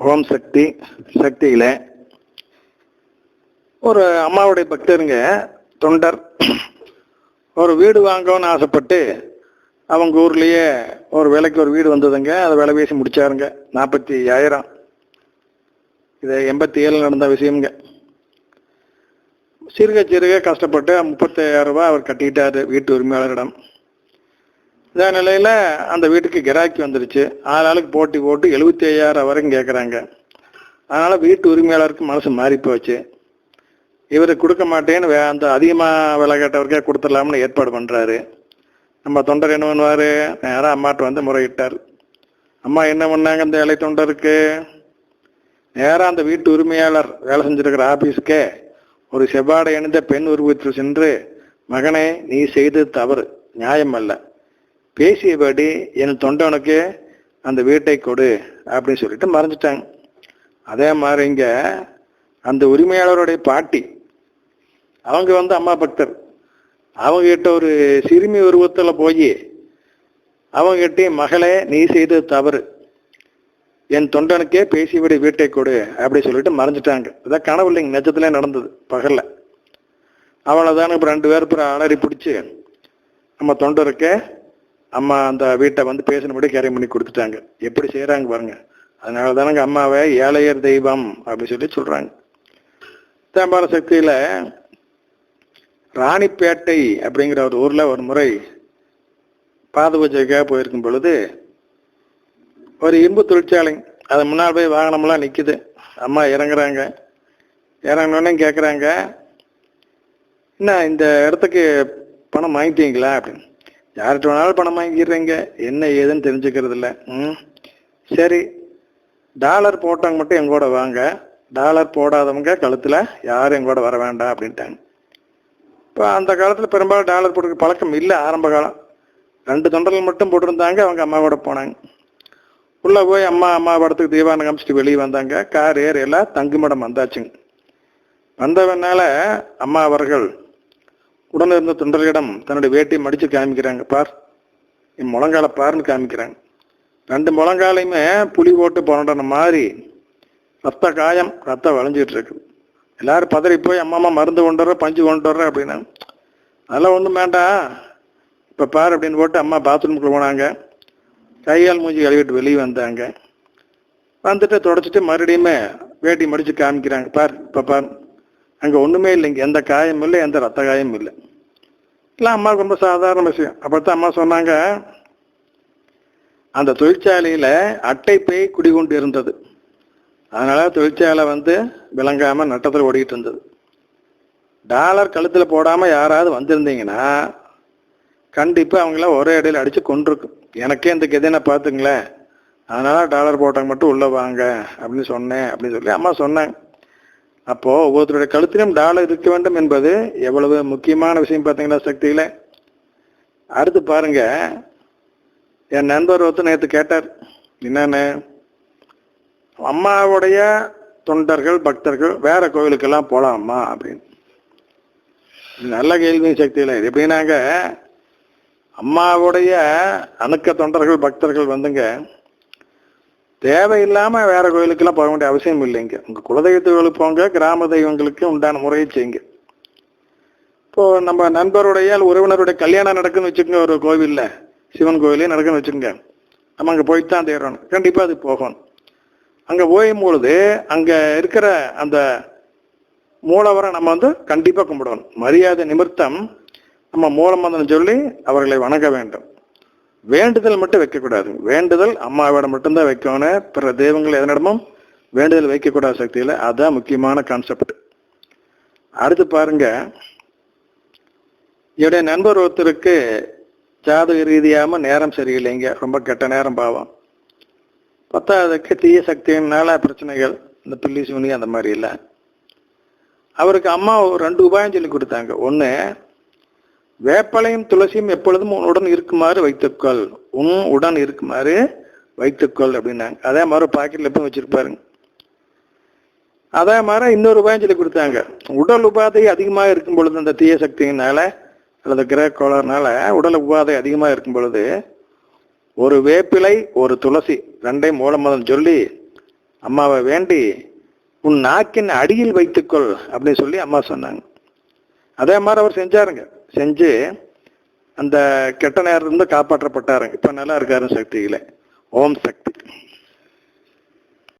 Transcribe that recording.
ஓம் சக்தி சக்தியில் ஒரு அம்மாவுடைய பக்தருங்க தொண்டர். ஒரு வீடு வாங்கணும்னு ஆசைப்பட்டு அவங்க ஊர்லேயே ஒரு விலைக்கு ஒரு வீடு வந்ததுங்க. அதை விலை பேசி முடிச்சாருங்க. நாற்பத்தி ஆயிரம். இது எண்பத்தி ஏழு நடந்த விஷயம்ங்க. சிறுக சிறுக கஷ்டப்பட்டு முப்பத்தாயிரம் ரூபாய் அவர் கட்டிக்கிட்டார் வீட்டு உரிமையாளரிடம். இந்த நிலையில் அந்த வீட்டுக்கு கிராக்கி வந்துருச்சு. ஆளாளுக்கு போட்டி போட்டு எழுபத்தி ஐயாயிரம் வரைக்கும் கேட்குறாங்க அதனால் வீட்டு உரிமையாளருக்கு மனசு மாறி போச்சு இவர் கொடுக்க மாட்டேன்னு வே- அந்த அதிகமாக விலை கேட்டவருக்கே கொடுத்துடலாம்னு ஏற்பாடு பண்ணுறாரு நம்ம தொண்டர் என்ன பண்ணுவார்? நேராக அம்மாட்ட வந்து முறையிட்டார். அம்மா என்ன பண்ணாங்க அந்த இலை தொண்டருக்கு? நேராக அந்த வீட்டு உரிமையாளர் வேலை செஞ்சுருக்கிற ஆபீஸ்க்கே ஒரு செவ்வாடை அணிந்த பெண் உருவத்தில் சென்று மகனே நீ செய்தது தவறு. நியாயம் அல்ல. பேசியபடி என் தொண்டனுக்கு அந்த வீட்டை கொடு அப்படின்னு சொல்லிட்டு மறைஞ்சிட்டாங்க அதே மாதிரி இங்கே அந்த உரிமையாளருடைய பாட்டி அவங்க வந்து அம்மா பக்தர். அவங்ககிட்ட ஒரு சிறுமி உருவத்தில் போய் அவங்ககிட்ட மகளே நீ செய்த தவறு. என் தொண்டனுக்கே பேசிவிடு வீட்டை கொடு அப்படி சொல்லிட்டு மறைஞ்சிட்டாங்க இதான் கனவு இல்லைங்க நெஜத்துல நடந்தது பகலில். அவளை தான் இப்போ ரெண்டு பேர் அப்புறம் அலறி பிடிச்சி நம்ம தொண்டருக்கு அம்மா அந்த வீட்டை வந்து பேசினபடி கேரி பண்ணி கொடுத்துட்டாங்க. எப்படி செய்கிறாங்க பாருங்க. அதனால தானங்க அம்மாவை ஏழையர் தெய்வம் அப்படின்னு சொல்லி சொல்கிறாங்க தேம்பார சக்தியில் ராணிப்பேட்டை அப்படிங்கிற ஒரு ஊரில் ஒரு முறை பாத பூஜைக்காக போயிருக்கும் பொழுது ஒரு இரும்பு தொழிற்சாலை அது முன்னால் போய் வாகனம்லாம் நிற்கிது அம்மா இறங்குறாங்க. இறங்கினோடனே கேட்குறாங்க என்ன இந்த இடத்துக்கு பணம் வாங்கிட்டீங்களா? அப்படின்னு. யார்கிட்ட வேணாலும் பணம் வாங்கிடுறீங்க என்ன ஏதுன்னு தெரிஞ்சுக்கிறது இல்லை. ம்? சரி. டாலர் போட்டவங்க மட்டும் எங்கூட வாங்க. டாலர் போடாதவங்க கழுத்தில் யாரும் எங்கூட வர வேண்டாம் அப்படின்ட்டாங்க. இப்போ அந்த காலத்தில் பெரும்பாலும் டாலர் போட்டுக்க பழக்கம் இல்லை ஆரம்ப காலம். ரெண்டு தொண்டர்கள் மட்டும் போட்டிருந்தாங்க அவங்க அம்மாவோட போனாங்க. உள்ளே போய் அம்மா அம்மா படத்துக்கு தீபாவளி காமிச்சிட்டு வெளியே வந்தாங்க. கார் ஏர் எல்லாம் தங்குமடம் வந்தாச்சுங்க. வந்தவனால அம்மா அவர்கள் உடனிருந்த தொண்டர்களிடம் தன்னுடைய வேட்டியை மடித்து காமிக்கிறாங்க. பார் என் முழங்கால பாருன்னு காமிக்கிறாங்க. ரெண்டு முழங்காலையுமே புளி போட்டு புரண்டன மாதிரி ரத்த காயம் ரத்தம் வளைஞ்சிட்டு இருக்கு. எல்லாரும் பதறி போய் அம்மா அம்மா மருந்து கொண்டு வர பஞ்சு கொண்டு வர அப்படின்னா. அதெல்லாம் ஒன்றும் வேண்டாம். இப்போ பார் அப்படின்னு போட்டு அம்மா பாத்ரூமுக்குள்ள போனாங்க. கையால் மூஞ்சி கழுவிட்டு வெளியே வந்தாங்க. வந்துட்டு தொடச்சிட்டு மறுபடியுமே வேட்டி மடித்து காமிக்கிறாங்க. பார் இப்போ பார் அங்கே ஒன்றுமே இல்லைங்க. எந்த காயமும் இல்லை எந்த ரத்த காயமும் இல்லை. இல்லை அம்மாவுக்கு ரொம்ப சாதாரண விஷயம். அப்பதான் அம்மா சொன்னாங்க. அந்த தொழிற்சாலையில் அட்டை பேய் குடிகொண்டு இருந்தது. அதனால் தொழிற்சாலை வந்து விளங்காமல் நட்டத்தில் ஓடிக்கிட்டு இருந்தது. டாலர் கழுத்தில் போடாமல் யாராவது வந்திருந்தீங்கன்னா கண்டிப்பாக அவங்கள ஒரே இடையில அடித்து கொண்டிருக்கும் எனக்கே இந்த கெதினை பார்த்துங்களேன். அதனால் டாலர் போட்டவங்க மட்டும் உள்ளே வாங்க அப்படின்னு சொன்னேன் அப்படின்னு சொல்லி அம்மா சொன்னாங்க. அப்போ ஒவ்வொருத்தருடைய கழுத்திலும் டாலர் இருக்க வேண்டும் என்பது எவ்வளவு முக்கியமான விஷயம் பார்த்தீங்களா சக்தியில? அடுத்து பாருங்க. என் நண்பர் ஒருத்தர் நேற்று கேட்டார் என்னன்னு? அம்மாவுடைய தொண்டர்கள் பக்தர்கள் வேற கோவிலுக்கெல்லாம் போலாமா? அப்படின்னு. நல்ல கேள்வி சக்தியில். இது எப்படின்னாங்க அம்மாவுடைய அணுக்க தொண்டர்கள் பக்தர்கள் வந்துங்க தேவையில்லாம வேற கோயிலுக்கெல்லாம் போக வேண்டிய அவசியம் இல்லைங்க உங்க குலதெய்வத்து கோயிலுக்கு போங்க கிராம தெய்வங்களுக்கு உண்டான முறையை செய்யுங்க. இப்போ நம்ம நண்பருடைய உறவினருடைய கல்யாணம் நடக்குன்னு வச்சுக்கோங்க ஒரு கோவில்ல சிவன் கோயிலே நடக்குன்னு வச்சுக்கோங்க. நம்ம அங்கே போயிட்டு தான் தேடணும். கண்டிப்பா அது போகணும் அங்க போயும் பொழுது அங்க இருக்கிற அந்த மூலவரை நம்ம வந்து கண்டிப்பா கும்பிடணும். மரியாதை நிமித்தம் நம்ம மூலமந்தம் சொல்லி அவர்களை வணங்க வேண்டும். வேண்டுதல் மட்டும் வைக்கக்கூடாது. வேண்டுதல் அம்மாவிடம் மட்டும்தான் வைக்கணும் பிற தெய்வங்கள் எதனிடமும் வேண்டுதல் வைக்கக்கூடாத சக்தியில் அதுதான் முக்கியமான கான்செப்ட் அடுத்து பாருங்க. என்னுடைய நண்பர் ஒருத்தருக்கு ஜாதக ரீதியாமல் நேரம் சரியில்லைங்க. ரொம்ப கெட்ட நேரம் பாவம். பத்தாவதுக்கு தீய சக்தியினால பிரச்சனைகள் இந்த பில்லி சூனி அந்த மாதிரி இல்லை. அவருக்கு அம்மா ஒரு ரெண்டு உபாயம் சொல்லி கொடுத்தாங்க. ஒன்று வேப்பலையும் துளசியும் எப்பொழுதும் உடன் இருக்குமாறு வைத்துக்கொள். உன் உடன் இருக்குமாறு வைத்துக்கொள் அப்படின்னாங்க. அதே மாதிரி பாக்கெட்ல எப்பவும் வச்சிருப்பாருங்க அதே மாதிரி இன்னொரு உபாயம் சொல்லி கொடுத்தாங்க. உடல் உபாதை அதிகமாக இருக்கும் பொழுது அந்த தீய சக்தியினால அல்லது கிரக கோளர்னால உடல் உபாதை அதிகமாக இருக்கும் பொழுது ஒரு வேப்பிலை ஒரு துளசி ரெண்டையும் மூலமதம் சொல்லி அம்மாவை வேண்டி உன் நாக்கின் அடியில் வைத்துக்கொள் அப்படின்னு சொல்லி அம்மா சொன்னாங்க. அதே மாதிரி அவர் செஞ்சாருங்க. செஞ்சு அந்த கெட்ட நேரத்திலிருந்து காப்பாற்றப்பட்டாரு. இப்போ நல்லா இருக்காரு சக்தியில. ஓம் சக்தி.